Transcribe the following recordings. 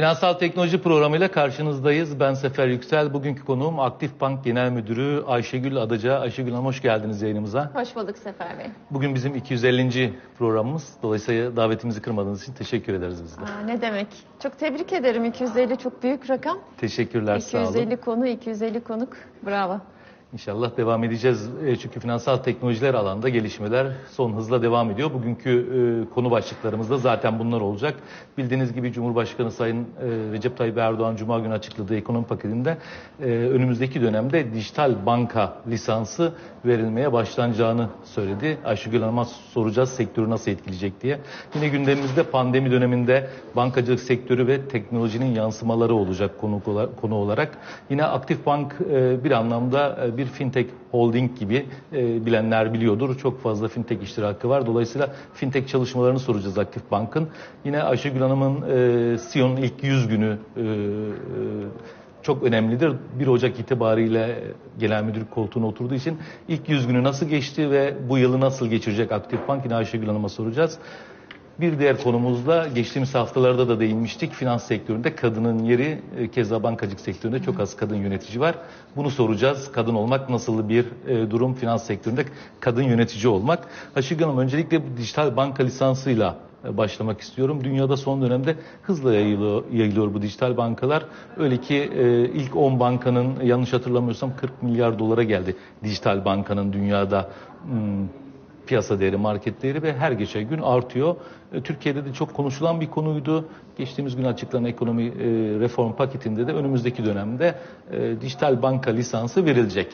Finansal Teknoloji programıyla karşınızdayız. Ben Sefer Yüksel. Bugünkü konuğum Aktif Bank Genel Müdürü Ayşegül Adaca. Ayşegül Hanım hoş geldiniz yayınımıza. Hoş bulduk Sefer Bey. Bugün bizim 250. programımız. Dolayısıyla davetimizi kırmadığınız için teşekkür ederiz biz de. Aa, ne demek? Çok tebrik ederim. 250 çok büyük rakam. Teşekkürler sağ olun. 250 konu, 250 konuk. Bravo. İnşallah devam edeceğiz. E, Çünkü finansal teknolojiler alanda gelişmeler son hızla devam ediyor. Bugünkü e, konu başlıklarımızda zaten bunlar olacak. Bildiğiniz gibi Cumhurbaşkanı Sayın e, Recep Tayyip Erdoğan Cuma günü açıkladığı ekonomi paketinde önümüzdeki dönemde dijital banka lisansı verilmeye başlanacağını söyledi. Ayşegül Hanım'a soracağız sektörü nasıl etkileyecek diye. Yine gündemimizde pandemi döneminde bankacılık sektörü ve teknolojinin yansımaları olacak konu, olarak. Yine Aktif Bank bir anlamda e, bir fintech holding gibi e, bilenler biliyordur. Çok fazla fintech iştirakı var. Dolayısıyla fintech çalışmalarını soracağız Aktif Bank'ın. Yine Ayşegül Hanım'ın e, CEO'nun ilk 100 günü e, e, çok önemlidir. 1 Ocak itibariyle genel müdür koltuğuna oturduğu için ilk 100 günü nasıl geçti ve bu yılı nasıl geçirecek Aktif Bank yine Ayşegül Hanım'a soracağız. Bir diğer konumuzda geçtiğimiz haftalarda da değinmiştik. Finans sektöründe kadının yeri e, keza bankacılık sektöründe çok az kadın yönetici var. Bunu soracağız. Kadın olmak nasıl bir e, durum finans sektöründe kadın yönetici olmak. Ayşegül Hanım öncelikle dijital banka lisansıyla e, başlamak istiyorum. Dünyada son dönemde hızla yayılıyor, yayılıyor bu dijital bankalar. Öyle ki e, ilk 10 bankanın yanlış hatırlamıyorsam 40 milyar dolara geldi dijital bankanın dünyada hmm, piyasa değeri, market değeri ve her geçen gün artıyor. E, Türkiye'de de çok konuşulan bir konuydu. Geçtiğimiz gün açıklanan ekonomi e, reform paketinde de önümüzdeki dönemde e, dijital banka lisansı verilecek.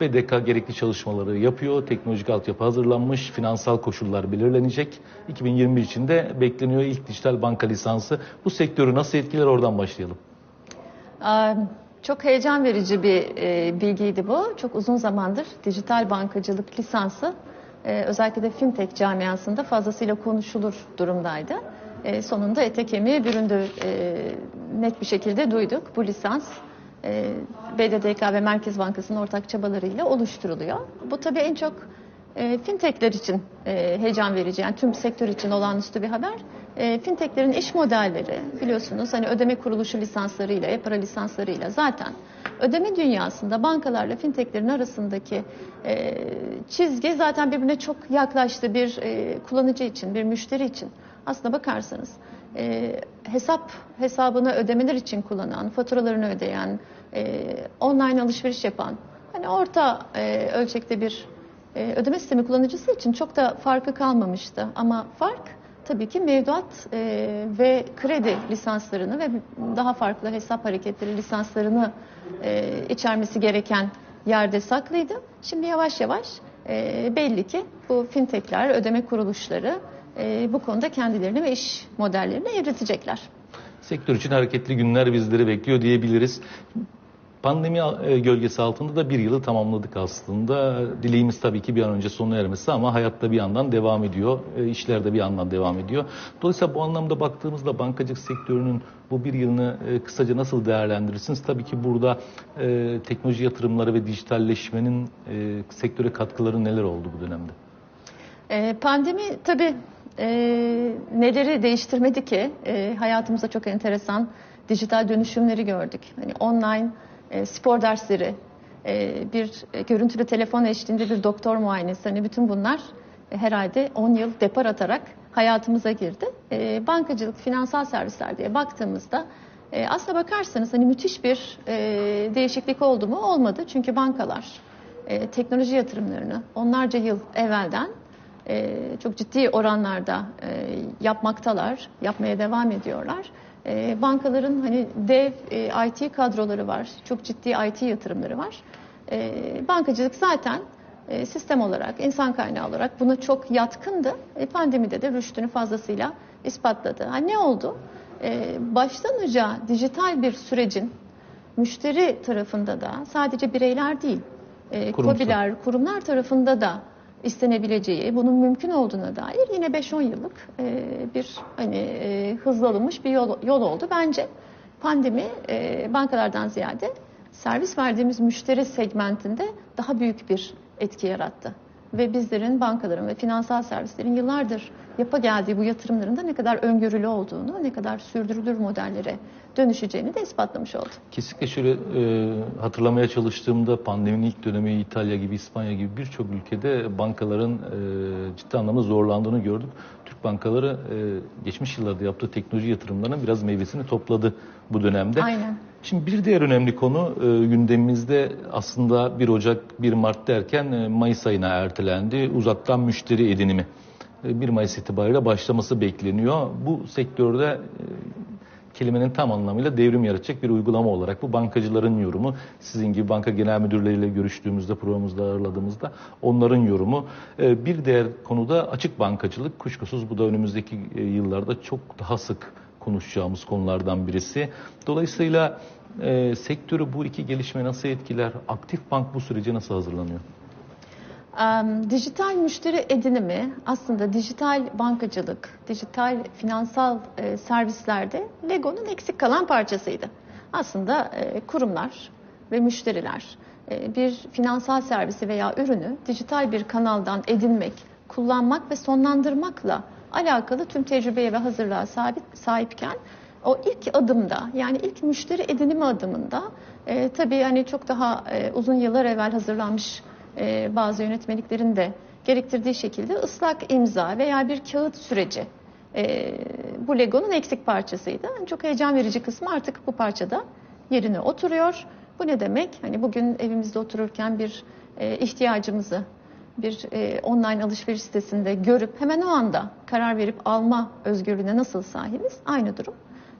BDK gerekli çalışmaları yapıyor. Teknolojik altyapı hazırlanmış. Finansal koşullar belirlenecek. 2021 içinde bekleniyor ilk dijital banka lisansı. Bu sektörü nasıl etkiler oradan başlayalım. Aa, çok heyecan verici bir e, bilgiydi bu. Çok uzun zamandır dijital bankacılık lisansı e, özellikle de fintech camiasında fazlasıyla konuşulur durumdaydı. E, sonunda ete kemiğe büründü. E, net bir şekilde duyduk. Bu lisans BDDK ve Merkez Bankası'nın ortak çabalarıyla oluşturuluyor. Bu tabii en çok e, fintechler için e, heyecan verici. Yani tüm sektör için olağanüstü bir haber. E, fintechlerin iş modelleri biliyorsunuz hani ödeme kuruluşu lisanslarıyla, e-para lisanslarıyla zaten ödeme dünyasında bankalarla fintechlerin arasındaki e, çizgi zaten birbirine çok yaklaştı bir e, kullanıcı için, bir müşteri için. Aslına bakarsanız e, hesap hesabını ödemeler için kullanan, faturalarını ödeyen, e, online alışveriş yapan, hani orta e, ölçekte bir e, ödeme sistemi kullanıcısı için çok da farkı kalmamıştı. Ama fark tabii ki mevduat e, ve kredi lisanslarını ve daha farklı hesap hareketleri lisanslarını e, içermesi gereken yerde saklıydı. Şimdi yavaş yavaş e, belli ki bu fintechler, ödeme kuruluşları bu konuda kendilerini ve iş modellerini evritecekler. Sektör için hareketli günler bizleri bekliyor diyebiliriz. Pandemi e, gölgesi altında da bir yılı tamamladık aslında. Dileğimiz tabii ki bir an önce sona ermesi ama hayatta bir yandan devam ediyor. E, işler de bir yandan devam ediyor. Dolayısıyla bu anlamda baktığımızda bankacılık sektörünün bu bir yılını e, kısaca nasıl değerlendirirsiniz? Tabii ki burada teknoloji yatırımları ve dijitalleşmenin e, sektöre katkıları neler oldu bu dönemde? Pandemi tabii neleri değiştirmedi ki? Hayatımızda çok enteresan dijital dönüşümleri gördük. Hani online e, spor dersleri, e, bir görüntülü telefon eşliğinde bir doktor muayenesi. Hani bütün bunlar e, herhalde 10 yıl depar atarak hayatımıza girdi. E, bankacılık, finansal servisler diye baktığımızda e, aslına bakarsanız hani müthiş bir değişiklik oldu mu? Olmadı. Çünkü bankalar teknoloji yatırımlarını onlarca yıl evvelden e, çok ciddi oranlarda e, yapmaktalar, yapmaya devam ediyorlar. E, bankaların hani dev e, IT kadroları var, çok ciddi IT yatırımları var. E, bankacılık zaten e, sistem olarak, insan kaynağı olarak buna çok yatkındı. E, pandemide de rüştünü fazlasıyla ispatladı. Ha, ne oldu? E, baştan uca dijital bir sürecin müşteri tarafında da sadece bireyler değil, e, Kurumsal. KOBİ'ler, kurumlar tarafında da istenebileceği, bunun mümkün olduğuna dair yine 5-10 yıllık e, bir hani e, hızlı alınmış bir yol, yol oldu. Bence pandemi e, bankalardan ziyade servis verdiğimiz müşteri segmentinde daha büyük bir etki yarattı. Ve bizlerin, bankaların ve finansal servislerin yıllardır yapa geldiği bu yatırımların da ne kadar öngörülü olduğunu, ne kadar sürdürülür modellere dönüşeceğini de ispatlamış oldu. Kesinlikle şöyle e, hatırlamaya çalıştığımda pandeminin ilk dönemi İtalya gibi, İspanya gibi birçok ülkede bankaların e, ciddi anlamda zorlandığını gördük. Türk bankaları e, geçmiş yıllarda yaptığı teknoloji yatırımlarının biraz meyvesini topladı bu dönemde. Aynen. Şimdi bir diğer önemli konu e, gündemimizde aslında 1 Ocak 1 Mart derken e, Mayıs ayına ertelendi. Uzaktan müşteri edinimi. E, 1 Mayıs itibariyle başlaması bekleniyor. Bu sektörde e, kelimenin tam anlamıyla devrim yaratacak bir uygulama olarak bu bankacıların yorumu. Sizin gibi banka genel müdürleriyle görüştüğümüzde programımızda ağırladığımızda onların yorumu. E, Bir diğer konuda açık bankacılık. Kuşkusuz bu da önümüzdeki e, yıllarda çok daha sık konuşacağımız konulardan birisi. Dolayısıyla e, sektörü bu iki gelişme nasıl etkiler? Aktif bank bu sürece nasıl hazırlanıyor? Em, dijital müşteri edinimi aslında dijital bankacılık, dijital finansal e, servislerde Lego'nun eksik kalan parçasıydı. Aslında e, kurumlar ve müşteriler e, bir finansal servisi veya ürünü dijital bir kanaldan edinmek, kullanmak ve sonlandırmakla alakalı tüm tecrübeye ve hazırlığa sahip, sahipken o ilk adımda yani ilk müşteri edinimi adımında e, tabii hani çok daha e, uzun yıllar evvel hazırlanmış e, bazı yönetmeliklerin de gerektirdiği şekilde ıslak imza veya bir kağıt süreci e, bu Lego'nun eksik parçasıydı. Yani çok heyecan verici kısmı artık bu parçada yerine oturuyor. Bu ne demek? Hani bugün evimizde otururken bir e, ihtiyacımızı bir e, online alışveriş sitesinde görüp hemen o anda karar verip alma özgürlüğüne nasıl sahibiz? Aynı durum.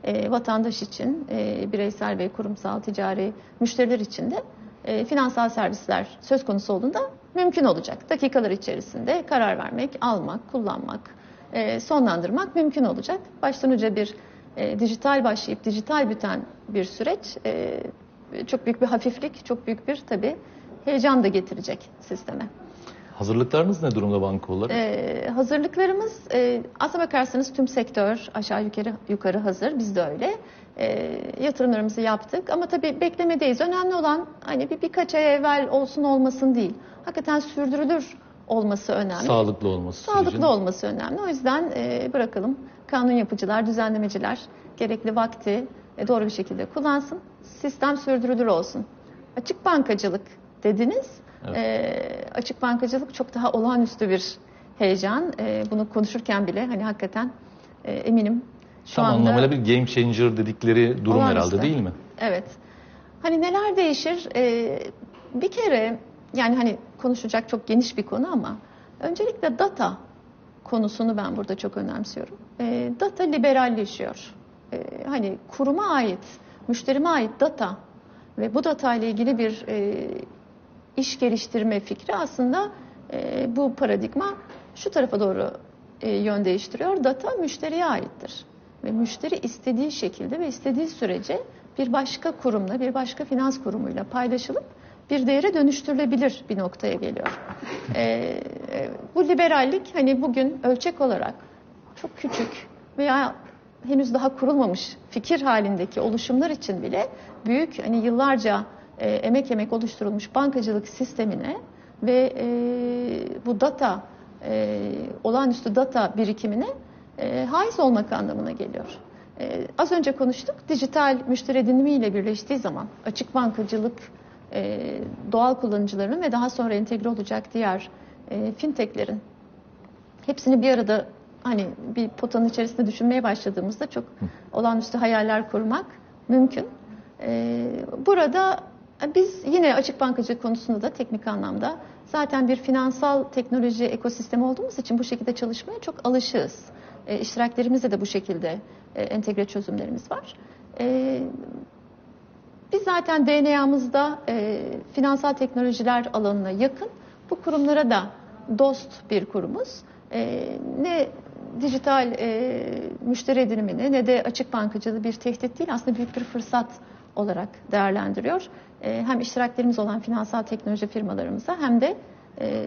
E, vatandaş için, e, bireysel ve kurumsal ticari müşteriler için de e, finansal servisler söz konusu olduğunda mümkün olacak. Dakikalar içerisinde karar vermek, almak, kullanmak, e, sonlandırmak mümkün olacak. Baştan uca bir e, dijital başlayıp dijital biten bir süreç e, çok büyük bir hafiflik, çok büyük bir tabii heyecan da getirecek sisteme. Hazırlıklarınız ne durumda banka olarak? Ee, hazırlıklarımız e, aslına bakarsanız tüm sektör aşağı yukarı yukarı hazır. Biz de öyle. Ee, yatırımlarımızı yaptık ama tabii beklemedeyiz. Önemli olan hani bir birkaç ay evvel olsun olmasın değil. Hakikaten sürdürülür olması önemli. Sağlıklı olması Sağlıklı sürecin. olması önemli. O yüzden e, bırakalım kanun yapıcılar, düzenlemeciler gerekli vakti e, doğru bir şekilde kullansın. Sistem sürdürülür olsun. Açık bankacılık dediniz. Evet. E, açık bankacılık çok daha olağanüstü bir heyecan. E, bunu konuşurken bile hani hakikaten e, eminim şu Tam anda anlamıyla bir game changer dedikleri durum herhalde değil mi? Evet. Hani neler değişir? Ee, bir kere yani hani konuşacak çok geniş bir konu ama öncelikle data konusunu ben burada çok önemsiyorum. Ee, data liberalleşiyor. Ee, hani kuruma ait, müşterime ait data ve bu data ile ilgili bir e, iş geliştirme fikri aslında e, bu paradigma şu tarafa doğru e, yön değiştiriyor. Data müşteriye aittir. Ve müşteri istediği şekilde ve istediği sürece bir başka kurumla, bir başka finans kurumuyla paylaşılıp bir değere dönüştürülebilir bir noktaya geliyor. E, e, bu liberallik hani bugün ölçek olarak çok küçük veya henüz daha kurulmamış fikir halindeki oluşumlar için bile büyük hani yıllarca e, emek emek oluşturulmuş bankacılık sistemine ve e, bu data e, olağanüstü data birikimine e, haiz olmak anlamına geliyor. E, az önce konuştuk. Dijital müşteri edinimi ile birleştiği zaman açık bankacılık e, doğal kullanıcılarının ve daha sonra entegre olacak diğer e, fintechlerin hepsini bir arada hani bir potanın içerisinde düşünmeye başladığımızda çok olağanüstü hayaller kurmak mümkün. Ee, burada biz yine açık bankacılık konusunda da teknik anlamda zaten bir finansal teknoloji ekosistemi olduğumuz için bu şekilde çalışmaya çok alışığız. E, iştiraklerimizde de bu şekilde e, entegre çözümlerimiz var. E, biz zaten DNA'mızda e, finansal teknolojiler alanına yakın. Bu kurumlara da dost bir kurumuz. E, ne dijital e, müşteri edinimini ne de açık bankacılığı bir tehdit değil aslında büyük bir fırsat olarak değerlendiriyor. E, hem iştiraklerimiz olan finansal teknoloji firmalarımıza hem de e,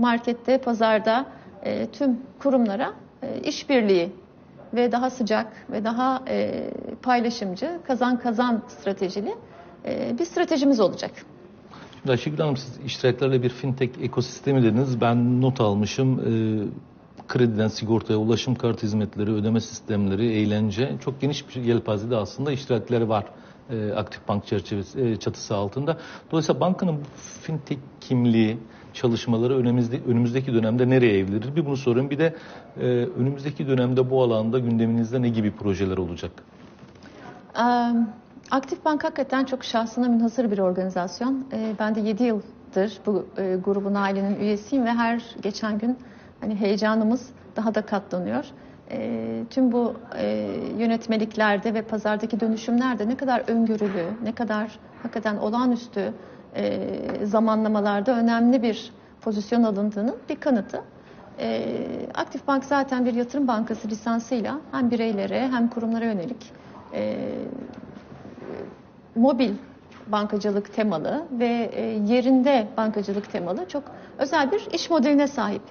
markette, pazarda e, tüm kurumlara e, işbirliği ve daha sıcak ve daha e, paylaşımcı, kazan kazan stratejili e, bir stratejimiz olacak. Şimdi Ayşegül Hanım siz iştiraklerle bir fintech ekosistemi dediniz. Ben not almışım. Ee, krediden sigortaya, ulaşım kart hizmetleri, ödeme sistemleri, eğlence çok geniş bir yelpazede aslında iştirakleri var e, aktif bank çerçevesi e, çatısı altında. Dolayısıyla bankanın bu fintech kimliği çalışmaları önümüzde, önümüzdeki dönemde nereye evrilir? Bir bunu sorayım. Bir de e, önümüzdeki dönemde bu alanda gündeminizde ne gibi projeler olacak? Ee, Aktif Bank hakikaten çok şahsına münhasır bir organizasyon. Ee, Ben de 7 yıldır bu e, grubun ailenin üyesiyim ve her geçen gün hani heyecanımız daha da katlanıyor. Ee, Tüm bu e, yönetmeliklerde ve pazardaki dönüşümlerde ne kadar öngörülü, ne kadar hakikaten olağanüstü e, zamanlamalarda önemli bir pozisyon alındığının bir kanıtı. Ee, Aktif Bank zaten bir yatırım bankası lisansıyla hem bireylere hem kurumlara yönelik e, mobil bankacılık temalı ve e, yerinde bankacılık temalı çok özel bir iş modeline sahip.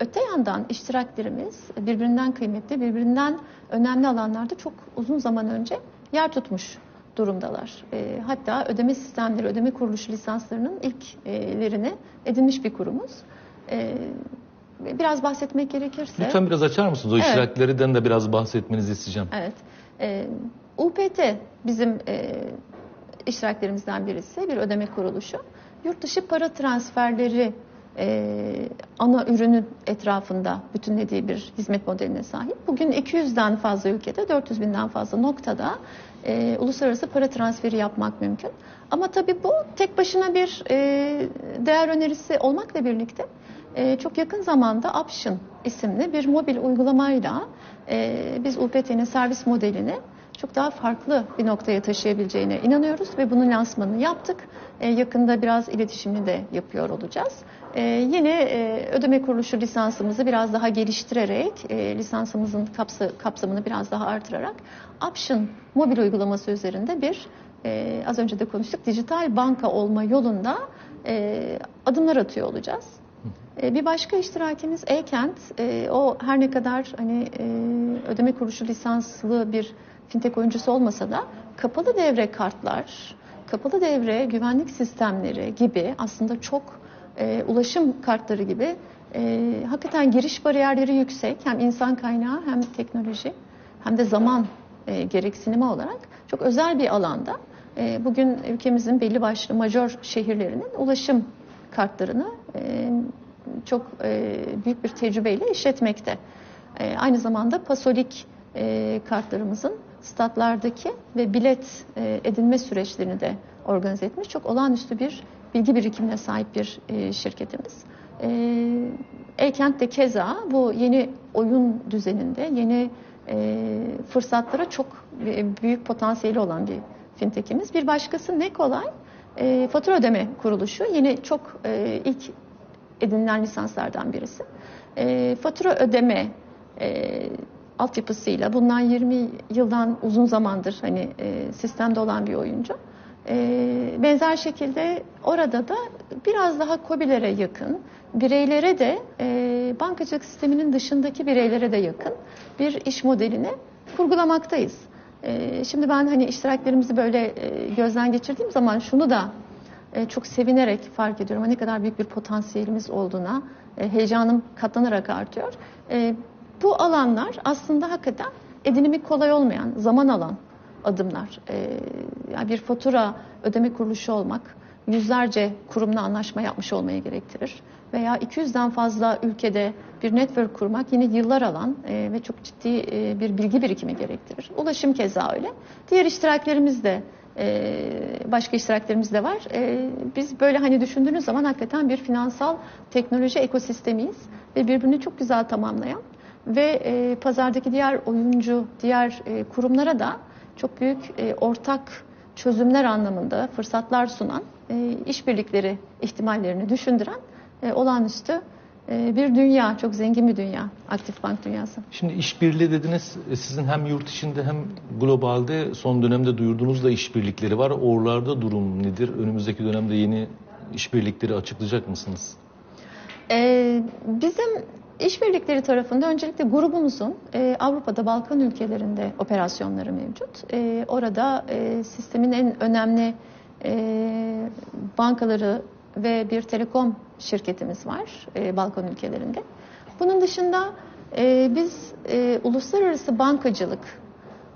Öte yandan iştiraklerimiz birbirinden kıymetli, birbirinden önemli alanlarda çok uzun zaman önce yer tutmuş durumdalar. E, hatta ödeme sistemleri, ödeme kuruluşu lisanslarının ilklerini edinmiş bir kurumuz. E, biraz bahsetmek gerekirse... Lütfen biraz açar mısınız? O Evet. iştiraklerden de biraz bahsetmenizi isteyeceğim. Evet. Ee, UPT bizim e, iştiraklerimizden birisi, bir ödeme kuruluşu. Yurt dışı para transferleri e, ana ürünün etrafında bütünlediği bir hizmet modeline sahip. Bugün 200'den fazla ülkede, 400 binden fazla noktada e, uluslararası para transferi yapmak mümkün. Ama tabii bu tek başına bir e, değer önerisi olmakla birlikte e, çok yakın zamanda Option isimli bir mobil uygulamayla e, biz UPT'nin servis modelini çok daha farklı bir noktaya taşıyabileceğine inanıyoruz ve bunun lansmanını yaptık. E, yakında biraz iletişimini de yapıyor olacağız. E, yine e, ödeme kuruluşu lisansımızı biraz daha geliştirerek, e, lisansımızın kapsa, kapsamını biraz daha artırarak Option mobil uygulaması üzerinde bir e, az önce de konuştuk dijital banka olma yolunda e, adımlar atıyor olacağız. E, Bir başka iştirakimiz Ekent. E, O her ne kadar hani e, ödeme kuruluşu lisanslı bir fintech oyuncusu olmasa da kapalı devre kartlar, kapalı devre güvenlik sistemleri gibi aslında çok e, ulaşım kartları gibi e, hakikaten giriş bariyerleri yüksek hem insan kaynağı hem teknoloji hem de zaman e, gereksinimi olarak çok özel bir alanda e, bugün ülkemizin belli başlı majör şehirlerinin ulaşım kartlarını e, çok e, büyük bir tecrübeyle işletmekte. E, aynı zamanda pasolik e, kartlarımızın statlardaki ve bilet e, edinme süreçlerini de organize etmiş. Çok olağanüstü bir bilgi birikimine sahip bir e, şirketimiz. Eykent de keza bu yeni oyun düzeninde, yeni e, fırsatlara çok büyük potansiyeli olan bir fintechimiz. Bir başkası ne kolay? Fatura ödeme kuruluşu yine çok ilk edinilen lisanslardan birisi. Fatura ödeme altyapısıyla bundan 20 yıldan uzun zamandır hani e, sistemde olan bir oyuncu. E, benzer şekilde orada da biraz daha COBİ'lere yakın, bireylere de e, bankacılık sisteminin dışındaki bireylere de yakın bir iş modelini kurgulamaktayız. E, şimdi ben hani iştiraklerimizi böyle e, gözden geçirdiğim zaman şunu da e, çok sevinerek fark ediyorum. Ne kadar büyük bir potansiyelimiz olduğuna e, heyecanım katlanarak artıyor. E, bu alanlar aslında hakikaten edinimi kolay olmayan, zaman alan adımlar. E, yani bir fatura ödeme kuruluşu olmak yüzlerce kurumla anlaşma yapmış olmayı gerektirir. Veya 200'den fazla ülkede bir network kurmak yine yıllar alan e, ve çok ciddi e, bir bilgi birikimi gerektirir. Ulaşım keza öyle. Diğer iştiraklerimiz de e, başka iştiraklerimiz de var. E, biz böyle hani düşündüğünüz zaman hakikaten bir finansal teknoloji ekosistemiyiz ve birbirini çok güzel tamamlayan ve e, pazardaki diğer oyuncu, diğer e, kurumlara da çok büyük e, ortak çözümler anlamında fırsatlar sunan, e, işbirlikleri ihtimallerini düşündüren e, olağanüstü e, bir dünya, çok zengin bir dünya, aktif bank dünyası. Şimdi işbirliği dediniz. E, Sizin hem yurt içinde hem globalde son dönemde duyurduğunuz da işbirlikleri var. Oralarda durum nedir? Önümüzdeki dönemde yeni işbirlikleri açıklayacak mısınız? Ee, bizim işbirlikleri tarafında öncelikle grubumuzun e, Avrupa'da Balkan ülkelerinde operasyonları mevcut. E, orada e, sistemin en önemli e, bankaları ve bir telekom şirketimiz var e, Balkan ülkelerinde. Bunun dışında Ee, biz e, uluslararası bankacılık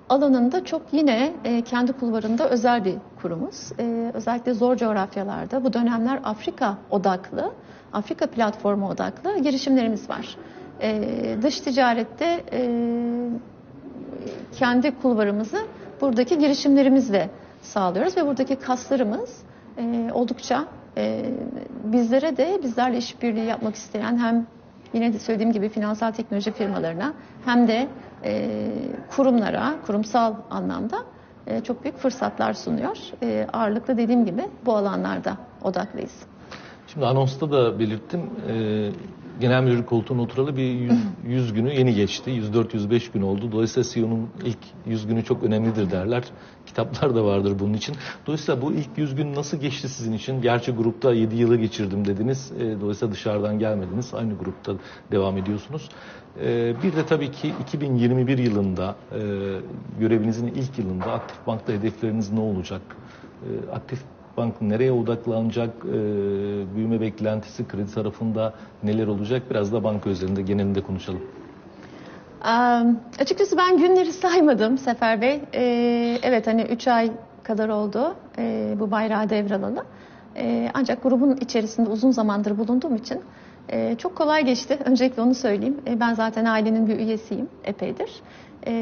alanında çok yine e, kendi kulvarında özel bir kurumuz. E, özellikle zor coğrafyalarda bu dönemler Afrika odaklı, Afrika platformu odaklı girişimlerimiz var. E, dış ticarette e, kendi kulvarımızı buradaki girişimlerimizle sağlıyoruz ve buradaki kaslarımız e, oldukça e, bizlere de bizlerle işbirliği yapmak isteyen hem yine de söylediğim gibi finansal teknoloji firmalarına hem de e, kurumlara, kurumsal anlamda e, çok büyük fırsatlar sunuyor. E, ağırlıklı dediğim gibi bu alanlarda odaklıyız. Şimdi anonsta da belirttim. E, genel müdür koltuğuna oturalı bir 100, 100 günü yeni geçti. 104-105 gün oldu. Dolayısıyla CEO'nun ilk 100 günü çok önemlidir derler. Kitaplar da vardır bunun için. Dolayısıyla bu ilk 100 gün nasıl geçti sizin için? Gerçi grupta 7 yılı geçirdim dediniz. E, dolayısıyla dışarıdan gelmediniz. Aynı grupta devam ediyorsunuz. E, bir de tabii ki 2021 yılında e, görevinizin ilk yılında Aktif Bank'ta hedefleriniz ne olacak? E, Aktif Bank nereye odaklanacak, e, büyüme beklentisi kredi tarafında neler olacak biraz da banka üzerinde genelinde konuşalım. Ee, açıkçası ben günleri saymadım Sefer Bey. Ee, evet hani 3 ay kadar oldu e, bu bayrağı devralalı. Ancak grubun içerisinde uzun zamandır bulunduğum için e, çok kolay geçti. Öncelikle onu söyleyeyim. E, ben zaten ailenin bir üyesiyim epeydir. E,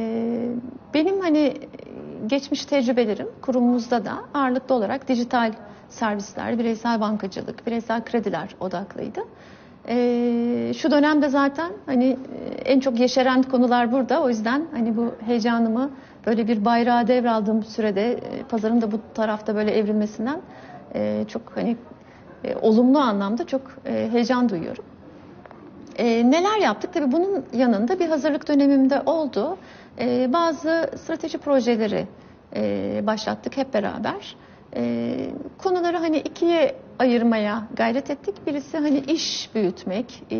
benim hani geçmiş tecrübelerim kurumumuzda da ağırlıklı olarak dijital servisler, bireysel bankacılık, bireysel krediler odaklıydı. Ee, şu dönemde zaten hani en çok yeşeren konular burada. O yüzden hani bu heyecanımı böyle bir bayrağı devraldığım sürede e, pazarın da bu tarafta böyle evrilmesinden e, çok hani e, olumlu anlamda çok e, heyecan duyuyorum. E, neler yaptık? Tabii bunun yanında bir hazırlık dönemimde oldu. E, bazı strateji projeleri e, başlattık hep beraber. E, konuları hani ikiye ayırmaya gayret ettik. Birisi hani iş büyütmek, e,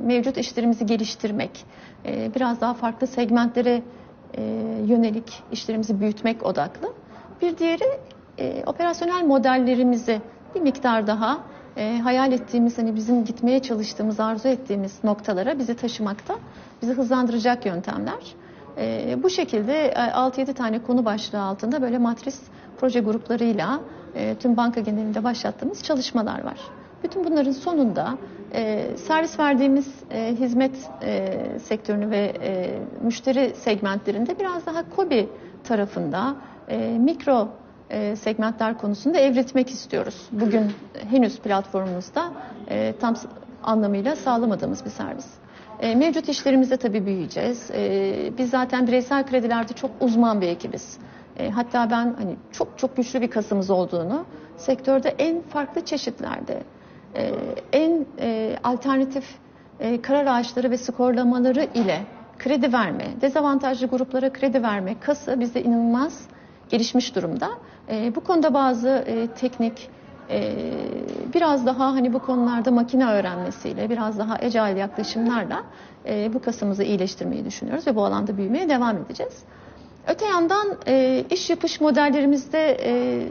mevcut işlerimizi geliştirmek, e, biraz daha farklı segmentlere e, yönelik işlerimizi büyütmek odaklı. Bir diğeri e, operasyonel modellerimizi bir miktar daha e, hayal ettiğimiz hani bizim gitmeye çalıştığımız, arzu ettiğimiz noktalara bizi taşımakta, bizi hızlandıracak yöntemler. E, bu şekilde 6-7 tane konu başlığı altında böyle matris proje gruplarıyla e, tüm banka genelinde başlattığımız çalışmalar var. Bütün bunların sonunda e, servis verdiğimiz e, hizmet e, sektörünü ve e, müşteri segmentlerinde biraz daha KOBİ tarafında e, mikro e, segmentler konusunda evritmek istiyoruz. Bugün henüz platformumuzda e, tam anlamıyla sağlamadığımız bir servis. E, mevcut işlerimizde tabii büyüyeceğiz. E, biz zaten bireysel kredilerde çok uzman bir ekibiz. E, hatta ben hani çok çok güçlü bir kasımız olduğunu, sektörde en farklı çeşitlerde, e, en e, alternatif e, karar ağaçları ve skorlamaları ile kredi verme, dezavantajlı gruplara kredi verme kası bizde inanılmaz gelişmiş durumda. E, bu konuda bazı e, teknik, e, biraz daha hani bu konularda makine öğrenmesiyle, biraz daha agile yaklaşımlarla e, bu kasımızı iyileştirmeyi düşünüyoruz ve bu alanda büyümeye devam edeceğiz. Öte yandan e, iş yapış modellerimizde e,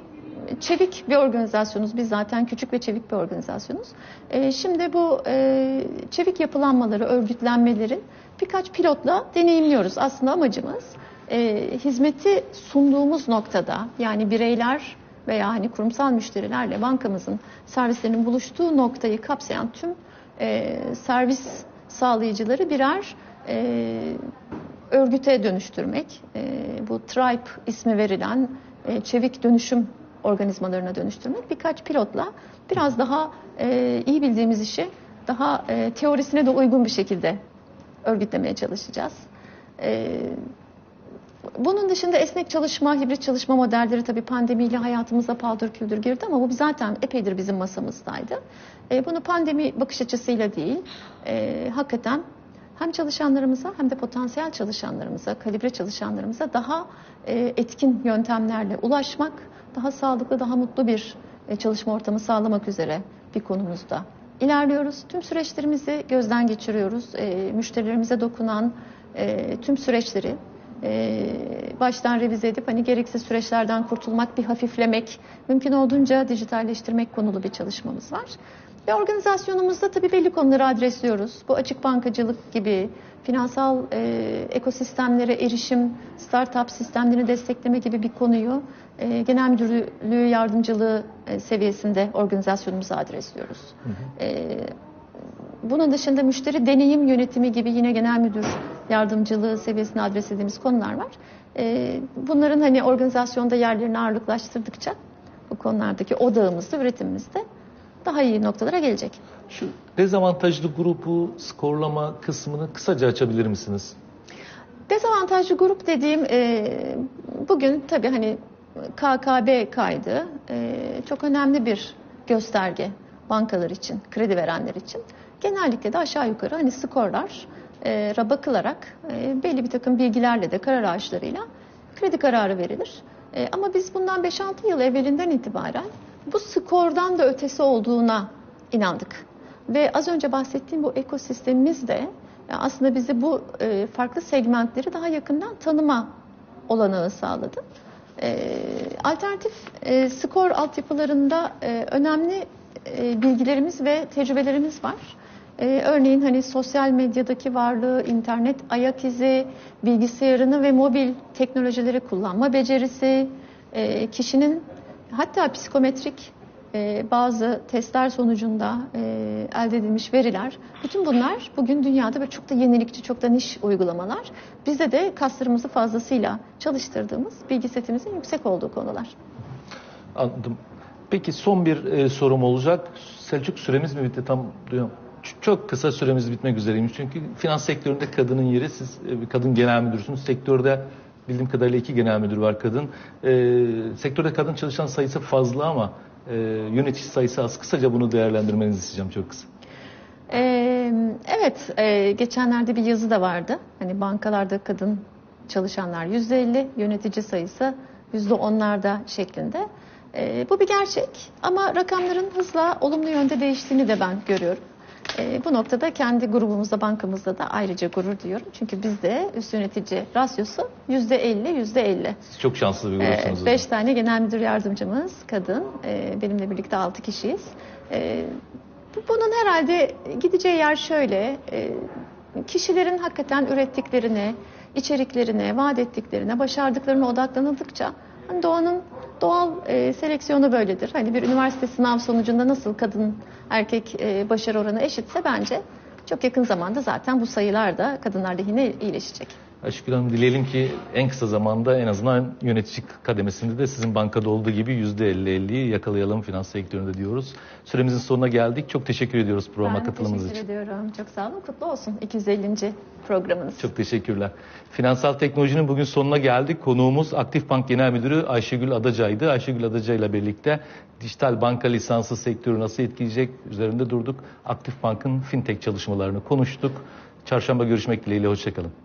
çevik bir organizasyonuz. Biz zaten küçük ve çevik bir organizasyonuz. E, şimdi bu e, çevik yapılanmaları, örgütlenmelerin birkaç pilotla deneyimliyoruz. Aslında amacımız e, hizmeti sunduğumuz noktada yani bireyler veya hani kurumsal müşterilerle bankamızın servislerinin buluştuğu noktayı kapsayan tüm e, servis sağlayıcıları birer e, örgüte dönüştürmek. E, bu Tribe ismi verilen e, çevik dönüşüm organizmalarına dönüştürmek. Birkaç pilotla biraz daha e, iyi bildiğimiz işi daha e, teorisine de uygun bir şekilde örgütlemeye çalışacağız. E, bunun dışında esnek çalışma, hibrit çalışma modelleri tabii pandemiyle hayatımıza paldır küldür girdi ama bu zaten epeydir bizim masamızdaydı. E, bunu pandemi bakış açısıyla değil, e, hakikaten hem çalışanlarımıza hem de potansiyel çalışanlarımıza, kalibre çalışanlarımıza daha e, etkin yöntemlerle ulaşmak, daha sağlıklı, daha mutlu bir e, çalışma ortamı sağlamak üzere bir konumuzda ilerliyoruz. Tüm süreçlerimizi gözden geçiriyoruz. E, müşterilerimize dokunan e, tüm süreçleri e, baştan revize edip hani gereksiz süreçlerden kurtulmak, bir hafiflemek, mümkün olduğunca dijitalleştirmek konulu bir çalışmamız var. Ve organizasyonumuzda tabii belli konuları adresliyoruz. Bu açık bankacılık gibi, finansal e, ekosistemlere erişim, startup sistemlerini destekleme gibi bir konuyu e, genel müdürlüğü yardımcılığı e, seviyesinde organizasyonumuza adresliyoruz. E, bunun dışında müşteri deneyim yönetimi gibi yine genel müdür yardımcılığı seviyesine adreslediğimiz konular var. E, bunların hani organizasyonda yerlerini ağırlıklaştırdıkça bu konulardaki odağımızda, üretimimizde daha iyi noktalara gelecek. Şu dezavantajlı grubu skorlama kısmını kısaca açabilir misiniz? Dezavantajlı grup dediğim e, bugün tabii hani KKB kaydı e, çok önemli bir gösterge bankalar için, kredi verenler için. Genellikle de aşağı yukarı hani skorlar e, ra bakılarak e, belli bir takım bilgilerle de karar ağaçlarıyla kredi kararı verilir. E, ama biz bundan 5-6 yıl evvelinden itibaren bu skordan da ötesi olduğuna inandık. Ve az önce bahsettiğim bu ekosistemimiz de aslında bizi bu farklı segmentleri daha yakından tanıma olanağı sağladı. Alternatif skor altyapılarında e, önemli e, bilgilerimiz ve tecrübelerimiz var. E, örneğin hani sosyal medyadaki varlığı, internet ayak izi, bilgisayarını ve mobil teknolojileri kullanma becerisi, e, kişinin hatta psikometrik e, bazı testler sonucunda e, elde edilmiş veriler. Bütün bunlar bugün dünyada ve çok da yenilikçi, çok da niş uygulamalar. Bizde de kaslarımızı fazlasıyla çalıştırdığımız bilgi setimizin yüksek olduğu konular. Anladım. Peki son bir e, sorum olacak. Selçuk süremiz mi bitti tam. Ç- Çok kısa süremiz bitmek üzereymiş. Çünkü finans sektöründe kadının yeri siz e, kadın genel müdürsünüz. Sektörde bildiğim kadarıyla iki genel müdür var kadın. E, sektörde kadın çalışan sayısı fazla ama e, yönetici sayısı az. Kısaca bunu değerlendirmenizi isteyeceğim çok kısa. Ee, evet, e, geçenlerde bir yazı da vardı. Hani bankalarda kadın çalışanlar yüzde elli, yönetici sayısı yüzde onlarda şeklinde. Ee, bu bir gerçek ama rakamların hızla olumlu yönde değiştiğini de ben görüyorum. Ee, bu noktada kendi grubumuzda, bankamızda da ayrıca gurur duyuyorum. Çünkü bizde üst yönetici rasyosu yüzde elli, yüzde elli. Siz çok şanslı bir Ee, grupsunuz. o zaman. Beş tane genel müdür yardımcımız kadın. Ee, Benimle birlikte altı kişiyiz. Ee, bu- Bunun herhalde gideceği yer şöyle. Ee, Kişilerin hakikaten ürettiklerine, içeriklerine, vaat ettiklerine, başardıklarına odaklanıldıkça hani doğanın doğal e, seleksiyonu böyledir. Hani bir üniversite sınav sonucunda nasıl kadın erkek e, başarı oranı eşitse bence çok yakın zamanda zaten bu sayılar da kadınlar lehine iyileşecek. Ayşegül Hanım dileyelim ki en kısa zamanda en azından yönetici kademesinde de sizin bankada olduğu gibi %50-50'yi yakalayalım finans sektöründe diyoruz. Süremizin sonuna geldik. Çok teşekkür ediyoruz programa Ben katılımınız teşekkür için. ediyorum. Çok sağ olun. Kutlu olsun 250. programınız. Çok teşekkürler. Finansal teknolojinin bugün sonuna geldik. Konuğumuz Aktif Bank Genel Müdürü Ayşegül Adacay'dı. Ayşegül Adacay ile birlikte dijital banka lisansı sektörü nasıl etkileyecek üzerinde durduk. Aktif Bank'ın fintech çalışmalarını konuştuk. Çarşamba görüşmek dileğiyle. Hoşçakalın.